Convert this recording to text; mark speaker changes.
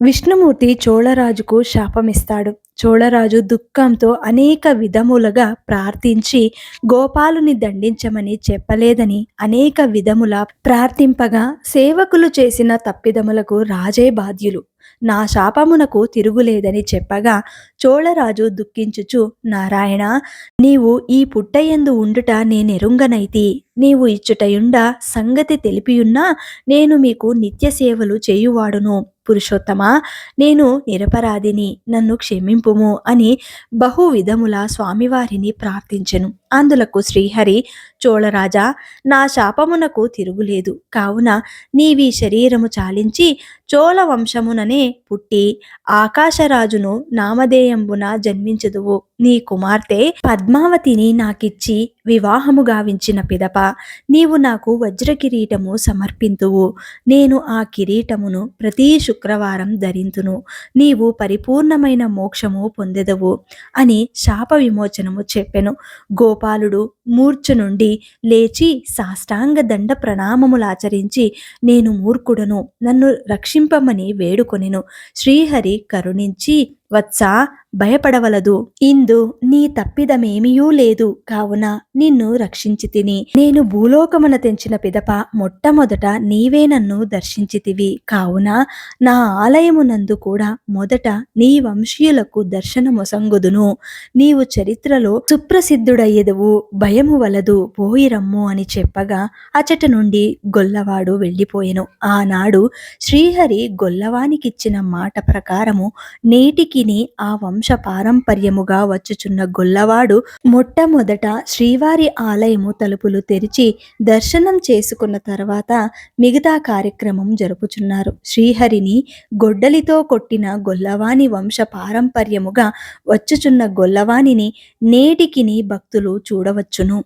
Speaker 1: విష్ణుమూర్తి చోళరాజుకు శాపమిస్తాడు. చోళరాజు దుఃఖంతో అనేక విధములుగా ప్రార్థించి గోపాలుని దండించమని చెప్పలేదని అనేక విధముల ప్రార్థింపగా సేవకులు చేసిన తప్పిదములకు రాజే బాధ్యులు. నా శాపమునకు తిరుగులేదని చెప్పగా చోళరాజు దుఃఖించుచు నారాయణ నీవు ఈ పుట్టయందు ఉండుట నేనెరుంగనైతి. నీవు ఇచ్చుటయుండ సంగతి తెలిపియున్నా నేను మీకు నిత్య సేవలు చేయువాడును. పురుషోత్తమ? నేను నిరపరాధిని నన్ను క్షమింపుము అని బహు విధముల స్వామివారిని ప్రార్థించెను. అందులకు శ్రీహరి చోళరాజా నా శాపమునకు తిరుగులేదు. కావున నీవి శరీరము చాలించి చోళ వంశముననే పుట్టి ఆకాశరాజును నామధేయంబున జన్మించదువు. నీ కుమార్తె పద్మావతిని నాకిచ్చి వివాహము గావించిన పిదప నీవు నాకు వజ్ర కిరీటము సమర్పింతువు. నేను ఆ కిరీటమును ప్రతి శుక్రవారం ధరింతును. నీవు పరిపూర్ణమైన మోక్షము పొందెదవు అని శాప విమోచనము చెప్పెను. గోపాలుడు మూర్ఛ నుండి లేచి సాష్టాంగ దండ ప్రణామములాచరించి నేను మూర్ఖుడను నన్ను రక్షింపమని వేడుకొనెను. శ్రీహరి కరుణించి వత్సా భయపడవలదు. ఇందు నీ తప్పిదమేమియూ లేదు. కావున నిన్ను రక్షించి తిని నేను భూలోకమున తెంచిన పిదప మొట్టమొదట నీవే నన్ను దర్శించితివి. కావున నా ఆలయమునందు కూడా మొదట నీ వంశీయులకు దర్శనమొసంగుదును. నీవు చరిత్రలో సుప్రసిద్ధుడయ్యెదవు భయము వలదు పోయిరమ్ము అని చెప్పగా అచట నుండి గొల్లవాడు వెళ్ళిపోయెను. ఆనాడు శ్రీహరి గొల్లవానికిచ్చిన మాట ప్రకారము నేటికిని ఆ వంశ పారంపర్యముగా వచ్చుచున్న గొల్లవాడు మొట్టమొదట శ్రీవారి ఆలయము తలుపులు తెరిచి దర్శనం చేసుకున్న తర్వాత మిగతా కార్యక్రమం జరుపుచున్నారు. శ్రీహరిని గొడ్డలితో కొట్టిన గొల్లవాని వంశ పారంపర్యముగా వచ్చుచున్న గొల్లవానిని నేటికిని భక్తులు చూడవచ్చును.